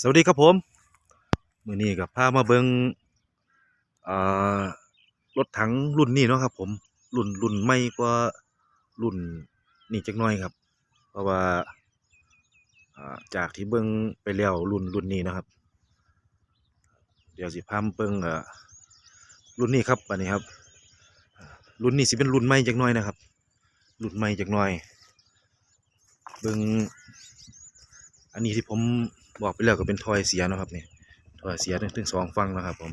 สวัสดีครับผมมือนี้ก็พามาเบิงอ่ารถถังรุ่นนี้เนาะครับ ผมรุ่นรุ่นใหม่กว่ารุ่นนี้จักน่อยครับ เพราะว่าจากที่เบิ่งไปแล้วรุ่นรุ่นนี้นะครับ เดี๋ยวสิพามาเบิงอ่ารุ่นนี้ครับอันนี้ครับ รุ่นนี้สิเป็นรุ่นใหม่จักน่อยนะครับ รุ่นใหม่จักน่อย เบิ่งอันนี้ที่ผม บอกไปแล้วก็เป็นทอยเสียนะครับนี่ทอยเสียทั้งสองฝั่งนะครับ ผม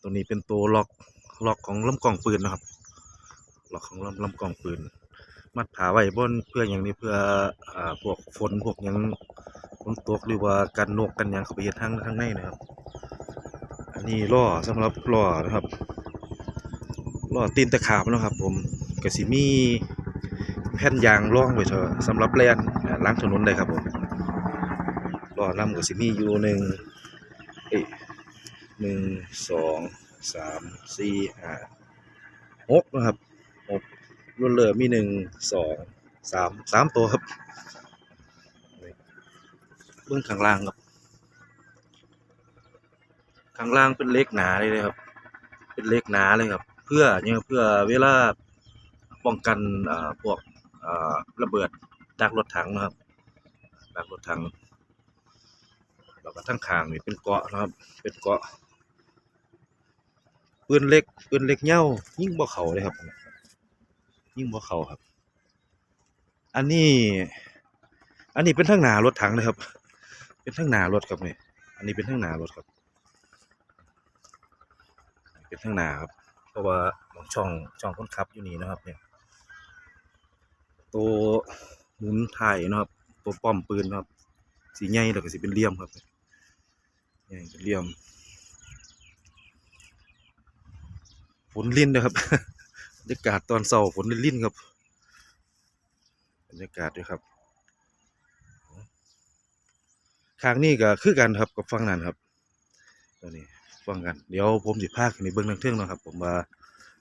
ตรงนี้เป็นตัวล็อกล็อกของลำกล้องปืนนะครับล็อกของลำลำกล้องปืน มัดผาไว้บนเพื่ออย่างนี้เพื่ออ่าพวกฝนพวกยังฝนตกหรือว่ากันนกกันหยังเข้าไปเฮ็ดทางทางในนะครับ อันนี้ล้อสำหรับล้อนะครับล้อตีนตะขาบนะครับ ผมก็สิมีแผ่นยางรองไว้เถอะสำหรับแล่นล้างถนนได้ครับผม ล้อลำก็สิมีอยู่หนึ่งเอ้หนึ่งสองสามสี่ห้าหกนะครับหกรุ่นเรือมีหนึ่งสองสามสามตัวครับเบื้องข้างล่างครับ ข้างล่างเป็นเล็กหนาเลยนะครับ เป็นเล็กหนาเลยครับ เพื่อเนี่ยเพื่อเวลาป้องกันอ่าพวกอ่าระเบิดจากรถถังนะครับจากรถถัง แล้วก็ทั้งข้างนี่เป็นเกาะนะครับ เป็นเกาะปืนเล็กปืนเล็กเหย้ายิ่งบ่เขาเลยครับ ยิ่งบ่เขาครับ อันนี้ อันนี้เป็นทั้งหนารถถังนะครับ เป็นทั้งหนารถครับนี่อันนี้เป็นทั้งหนารถครับ เป็นทั้งหนาครับ เพราะว่าช่องช่องคนขับอยู่นี่นะครับ เนี่ย ตัวหมุนถ่ายนะครับ ตัวป้อมปืนนะครับสีใหญ่แล้วก็สีเป็นเหลี่ยมครับใหญ่เป็ นเหลี่ยมฝนลิ้นนะครับบรรยากาศตอนเช้าฝนลิ้นครับบรรยากาศด้วยครับข้างนี้ก็คือกันครับกับฝั่งนั้นครับตัวนี้ฟังกัน เดี๋ยวผมสิพาขึ้นเบิ่งทางเทิงนะครับ ผมว่า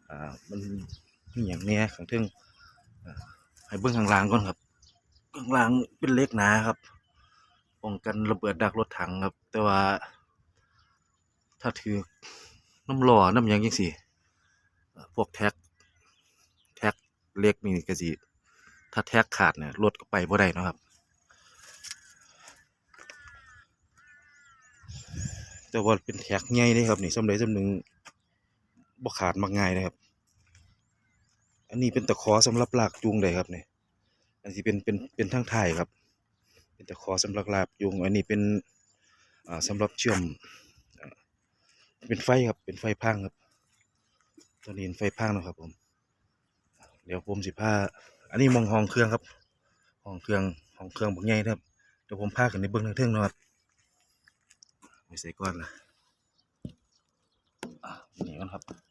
อ่ามันมีหยังแหน่ข้างเทิงอ่าให้เบิ่งข้างล่างก่อนครับข้างล่างเป็นเล็กหนาครับป้องกันระเบิดดักรถถังครับ แต่ว่า ถ้าถือน้ำหล่อน้ำยังจังซี่พวกแท็ก แท็กเล็กนี่ก็สิถ้าแท็กขาดเนี่ยรถก็ไปบ่ได้นะครับ แต่ว่าเป็นแท็กใหญ่เลยครับ นี่สำเร็จสำหนึ่งบ่ขาดมักง่ายนะครับ อันนี้เป็นตะขอสำหรับลากจูงได้ครับเนี่ยอันนี้เป็นเป็นเป็นทางท้ายครับ เป็นตะขอสำหรับลากจูง อันนี้เป็นอ่าสำหรับเชื่อม เป็นไฟครับ เป็นไฟพังครับ ตอนนี้ไฟพังนะครับผม เดี๋ยวผมสิพาอันนี้มองห้องเครื่องครับห้องเครื่องห้องเครื่องบางใหญ่ครับ เดี๋ยวผมพาขึ้นในเบื้องทางเทิงนะครับไม่ใส่ก้อนนะอะนี่ก่อนครับ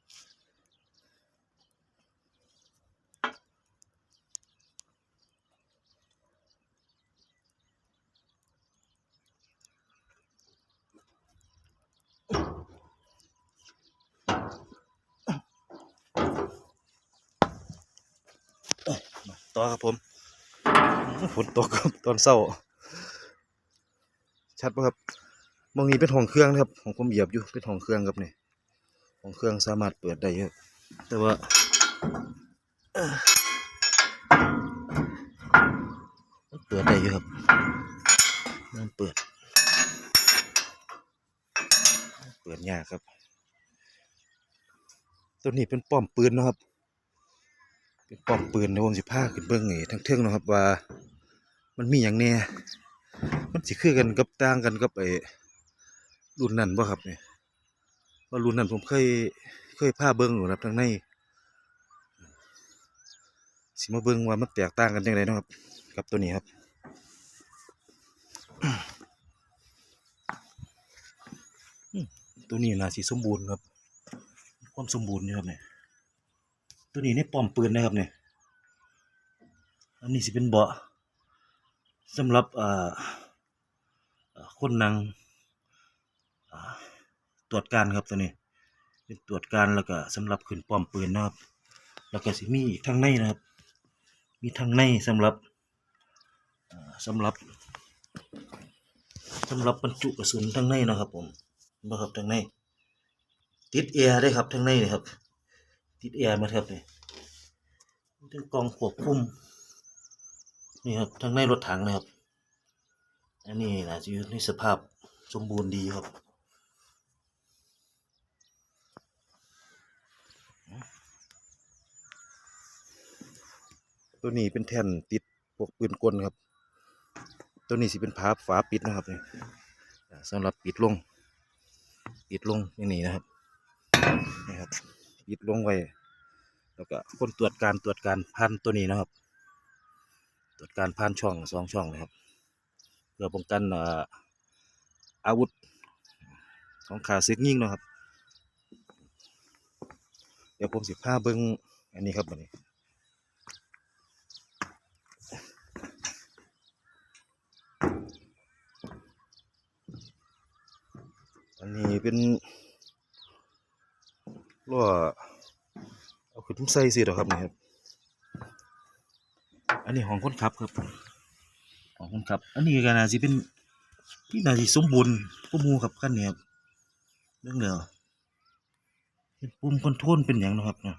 ต่อครับผมฝนตกครับตอนเช้า ชัดปะครับมองนี้เป็นห้องเครื่องนะครับของผมเหยียบอยู่เป็นห้องเครื่องครับนี่ห้องเครื่องสามารถเปิดได้ครับแต่ว่าเปิดได้อยู่ครับมันเปิด เปิดยากครับ ตัวนี้เป็นป้อมปืนนะครับ เป็นป้อมปืนในวงสิผ้าขึ้นเบื้องนี่ทั้งเทิงนะครับว่า มันมีอย่างแน่มันสิคือกันกับต่างกันกับไอ้รุ่นนั้นบ่ครับเนี่ยว่ารุ่นนั้นผมเคยเคยพาเบิ่งอยู่นะครับทางในสิมาเบิ่งว่ามันแตกต่างกันจังไดเนะครับ กับตัวนี้ครับตัวนี้น่าสิสมบูรณ์ครับ ความสมบูรณ์อยู่ครับเนี่ย ตัวนี้ในป้อมปืนนะครับเนี่ยอันนี้สิเป็นเบาะสำหรับอ่อคนนั่งตรวจการครับตัวนี้เป็นตรวจการแล้วก็สำหรับขึ้นป้อมปืนนะครับ แล้วก็สิมีอีกทางในนะครับ มีทางในสำหรับสำหรับสำหรับบรรจุกระสุนทั้งในนะครับผมบ่ครับทั้งในติดแอร์ได้ครับทั้งในนี่ครับ ติดแอร์มาครับนี่ถึงกองควบคุมนี่ครับทั้งในรถถังนะครับ อันนี้น่าจะอยู่ในสภาพสมบูรณ์ดีครับตัวนี้เป็นแท่นติดพวกปืนกลครับ ตัวนี้สิเป็นผาฝาปิดนะครับนี่อ่าสำหรับปิดลง ปิดลงอย่างนี้นะครับนี่ครับ ปิดลงไว้แล้วก็คนตรวจการตรวจการพันตัวนี้นะครับ ตรวจการพันช่องสองช่องนะครับเพื่อป้องกันอาวุธของขาซึกยิงนะครับ เดี๋ยวผมสิพาเบิ้งอันนี้ครับอันนี้อันนี้เป็น ล้อเอาขึ้นใส่สิเหรอครับนี่ครับ อันนี้ของคนขับครับของคนขับ อันนี้ก็น่าสิเป็นที่น่าสิสมบูรณ์ก็มูครับคันเนี้ครับเรื่องเดียวเป็นปุ่มคอนโทรลเป็นอย่างนะครับเนาะ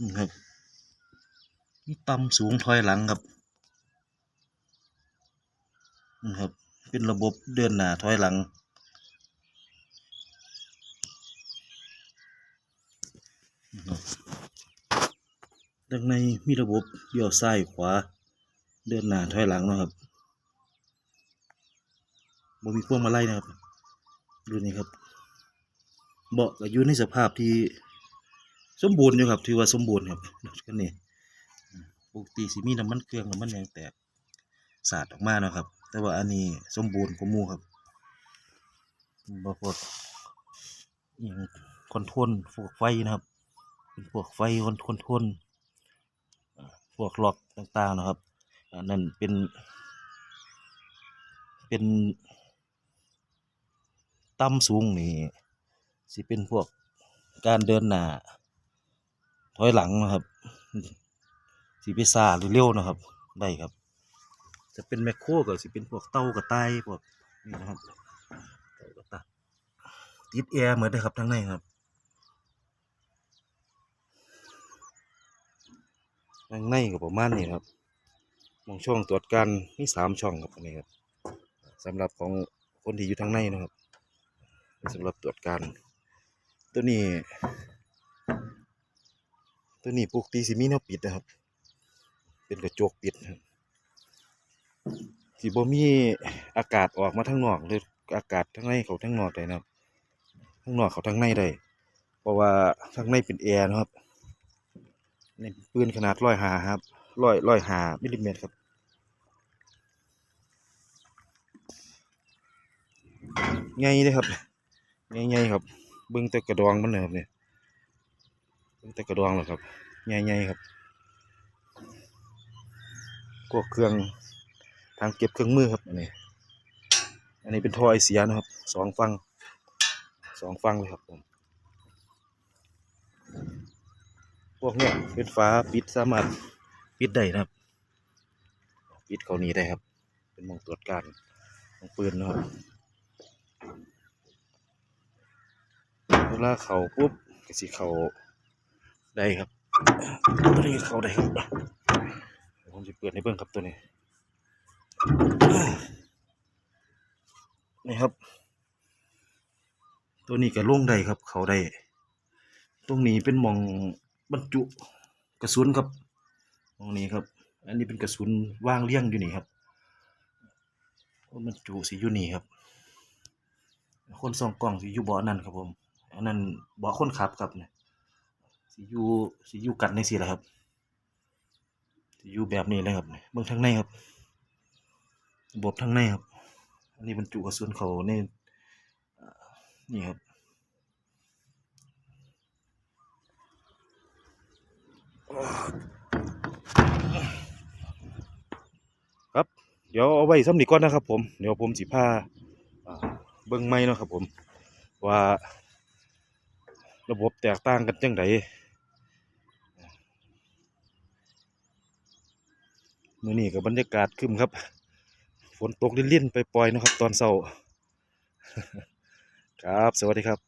นี่ครับนี่ต่ำสูงถอยหลังครับนี่ครับ เป็นระบบเดินหน้าถอยหลังนะครับ ดังในมีระบบเลี้ยวซ้ายขวา เดินหน้าถอยหลังนะครับบ่มีพวงมาลัยนะครับ ดูนี่ครับ เบาะก็อยู่ในสภาพที่สมบูรณ์อยู่ครับ ถือว่าสมบูรณ์ครับรถคันนี้ปกติสิมีน้ำมันเครื่องน้ำมันหยังแตกสาดออกมาเนาะครับ แต่ว่าอันนี้สมบูรณ์กว่ามูครับบ่พวกอหยังคอนโทรลพวกไฟนะครับ เป็นพวกไฟคนคนทรลอ่าพวกหลอกต่างๆนะครับอันนั้นเป็น เป็นต่ำสูงนี่สิเป็นพวกการเดินหน้าถอยหลังนะครับสิไปซาหรือเร็วนะครับ ได้ครับ จะเป็นแมคโครก็สิเป็นพวกเต้ากระต่ายพวกนี่นะครับเต้ากระต่ายติดแอร์เหมือนได้ครับทั้งในครับ ทั้งในก็ประมาณนี้ครับมองช่องตรวจการมีสามช่องครับนนี้ครับสำหรับของคนที่อยู่ทางในนะครับสำหรับตรวจการตัวนี้ ตัวนี้ปกติสิมีแนวปิดนะครับ เป็นกระจกปิดครับสิบ่มีอากาศออกมาทางนอกหรืออากาศทางในเขาทางนอกได้นะครับทางนอกเขาทางในได้เพราะว่าทางในเป็นแอร์นะครับ นี่ปืนขนาดร้อยหาครับร้อยร้อยหามิลลิเมตรครับใหญ่เลยครับใหญ่ๆครับ เบิ่งแต่กระดองมันนะครับเนี่ยเบิ่งแต่กระดองเหรอครับใหญ่ๆครับพวกเครื่องทางเก็บเครื่องมือครับอันนี้อันนี้เป็นท่อไอเสียนะครับสองฟังสองฟังเลยครับผม พวกเนี้ยเป็นฝาปิดสามารถปิดได้นะครับปิดเขานี้ได้ครับ เป็นมองตรวจการของปืนนะครับเวลาเขาปุ๊บก็สิเขาได้ครับตัวนี้เขาได้ครับผมจะเปิดให้เบิ่งครับตัวนี้นี่ครับ ตัวนี้ก็ลงได้ครับ เขาได้ ตรงนี้เป็นมอง บรรจุกระสุนครับตรงนี้ครับ อันนี้เป็นกระสุนว่างเรียงอยู่นี่ครับบรรจุสิอยู่นี่ครับ คนสองกล้องสิอยู่เบาะนั่นครับผม อันนั้นเบาะคนขับครับเนี่ยสิอยู่สิอยู่กันในสิแหละครับสิอยู่แบบนี้เลยครับเบื้องทางในครับระบบทางในครับ อันนี้บรรจุกระสุนเขาในเอ่อนี่ครับ ครับ เดี๋ยวเอาไว้สำนีก่อนนะครับ ผม เดี๋ยวผมสิพาอ่าเบิ่งไม่นะครับ ผม ว่าระบบแตกต่างกันจังไดมือนี้กับบรรยากาศครึมครับ ฝนตกเลิ่นๆไปปล่อยนะครับ ตอนเช้า ครับ สวัสดีครับ